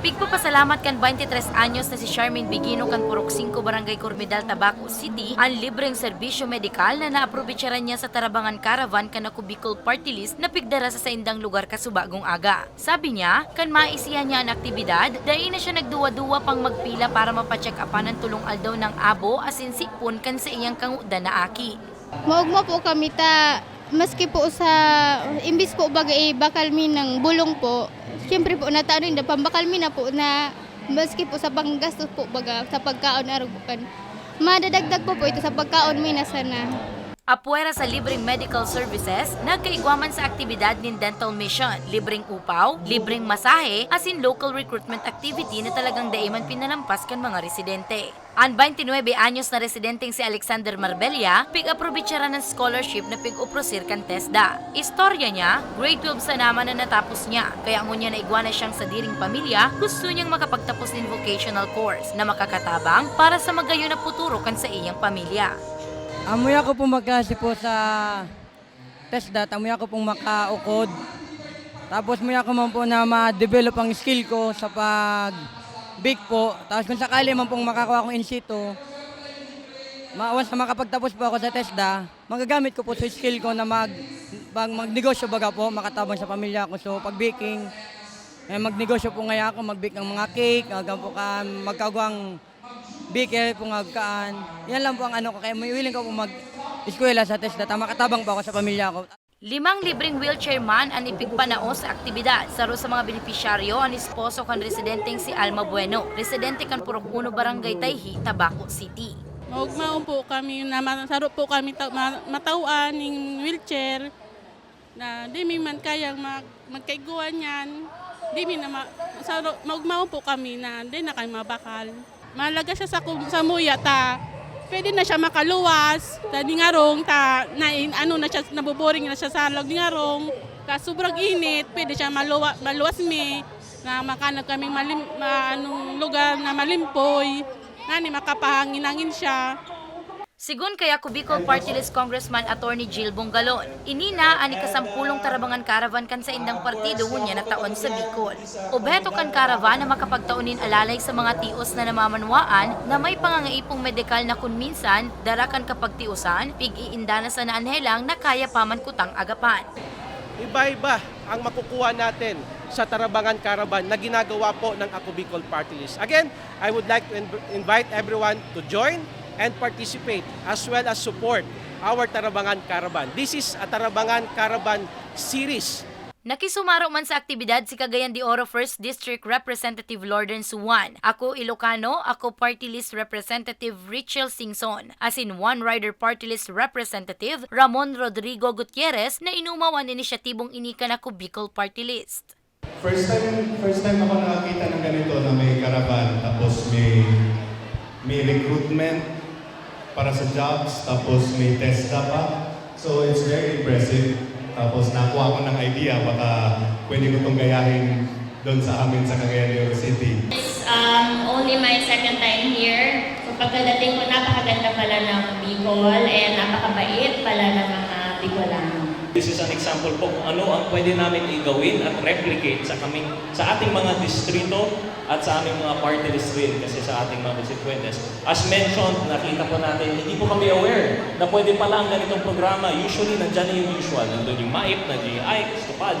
Pigpapasalamat kan 23 anyos na si Charmaine Bigino kan Purok 5 Barangay Cormedal, Tabaco City ang libreng serbisyo medikal na naaprobitsaran niya sa Tarabangan Caravan kan ako Bicol Party List na pigdara sa saindang lugar kasubagong aga. Sabi niya, kan maisiya niya ang aktibidad, dahil na siya nagduwa-duwa pang magpila para mapacheck upan ang tulong aldaw ng abo asin sipon kan sa iyang kanguda na aki. Maugma po kami ta maski po sa imbis po bagay bakal mi ng bulong po. Siyempre po natanin na pambakal mi na po na maski po sa panggastos po baga sa pagkaon arugukan. Madadagdag po po ito sa pagkaon mi na sana. Apuera sa libreng medical services, nagkaigwaman sa aktibidad ng dental mission, libreng upaw, libreng masahe, asin local recruitment activity na talagang daiman pinalampas kan mga residente. Ang 29 anyos na residenteng si Alexander Marbella, pig-aprobitsara ng scholarship na pig-uprosir kan TESDA. Istorya niya, grade 12 sa naman na natapos niya, kaya ngunya na igwana siyang sa diring pamilya, gusto niyang makapagtapos ng vocational course na makakatabang para sa magayon na puturo kan sa iyang pamilya. Amoy ako pong magkasi po sa TESDA, amoy ako pong makaukod. Tapos may ako man po na ma-develop ang skill ko sa pag bake po. Tapos kung sakali man pong makakuha akong in situ, ma once na makapagtapos po ako sa TESDA, magagamit ko po sa skill ko na mag, mag magnegosyo baga po, makatabang sa pamilya ko. So pag baking, eh, magnegosyo po ngayon ako, mag-bake ng mga cake, hanggang po baker po ngagkaan. Yan lang po ang ano ko, kaya may willing ko po mag-eskwela sa TESDA. Tama katabang po ako sa pamilya ko. Limang libreng wheelchair man ang ipigpanao sa aktibidad. Saro sa mga benepisyaryo ang esposo kan residenteng si Alma Bueno, residente kan Purok 1 Barangay Tayhi, Tabaco City. Maugmaon po kami na masaro po kami ta- ma- matauan ng wheelchair na di mi man kayang mag magkaiguan yan. Di mi na ma, saro, maugmaon po kami na di na kami mabakal. Malaga siya sa, sa muya ta pwede na siya makaluwas. Ta di nga rong ta na ano na siya nabuboring na siya sa log di nga rong. Ka sobrang init, pwede siya maluwa, maluwas mi na makanap kaming malim, ma, anong lugar na malimpoy. Nani makapahangin-hangin siya. Sigun kaya Bicol Party List Congressman Attorney Jill Bongalon, inina ani kasampulong tarabangan caravan kan sa indang partido hunya na taon sa Bicol. Obheto kan caravan na makapagtaunin alalay sa mga tios na namamanwaan na may pangangaipong medikal na kun minsan darakan kapag tiusan, pig-iinda na sa naanhelang na kaya paman kutang agapan. iba-iba ang makukuha natin sa Tarabangan Caravan na ginagawa po ng Ako Bicol Party List. Again, I would like to inv- invite everyone to join and participate as well as support our Tarabangan Caravan. This is a Tarabangan Caravan series Nakisumaro man sa aktibidad si Cagayan de Oro 1st District Representative Lorden Suwan. Ako Ilocano, ako Party List Representative Richel Singson. As in One Rider Party List Representative Ramon Rodrigo Gutierrez na inumawan inisyatibong inikan ako Bicol Party List. First time, first time ako nakakita ng ganito na may caravan, tapos may may recruitment para sa jobs, tapos may TESDA pa. So it's very impressive. Tapos nakuha ko ng idea, baka pwede ko itong gayahin doon sa amin sa Cagayan Oro City. It's um, only my second time here. So pagkadating ko, napakaganda pala ng Bicol and napakabait pala ng mga Bicolano. This is an example po kung ano ang pwede namin igawin at replicate sa kaming sa ating mga distrito at sa aming mga party list rin kasi sa ating mga constituentes. As mentioned, nakita po natin, hindi po kami aware na pwede pala ang ganitong programa. Usually, nandyan na yung usual. Nandun yung MAIP, nandiyan yung AIC, STUPAD.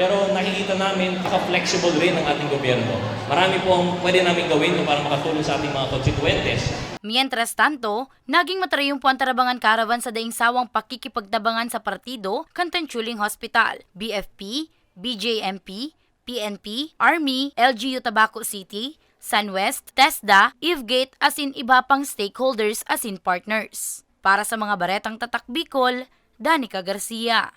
Pero nakikita namin, naka-flexible rin ang ating gobyerno. Marami po ang pwede namin gawin para makatulong sa ating mga constituentes. Mientras tanto, naging matarayong po ang tarabangan caravan sa daing sawang pakikipagtabangan sa partido, Kantanchuling Hospital, BFP, BJMP, PNP, Army, LGU Tabaco City, Sunwest, TESDA, Ifgate as in iba pang stakeholders as in partners. Para sa mga baretang tatak Bicol, Danica Garcia.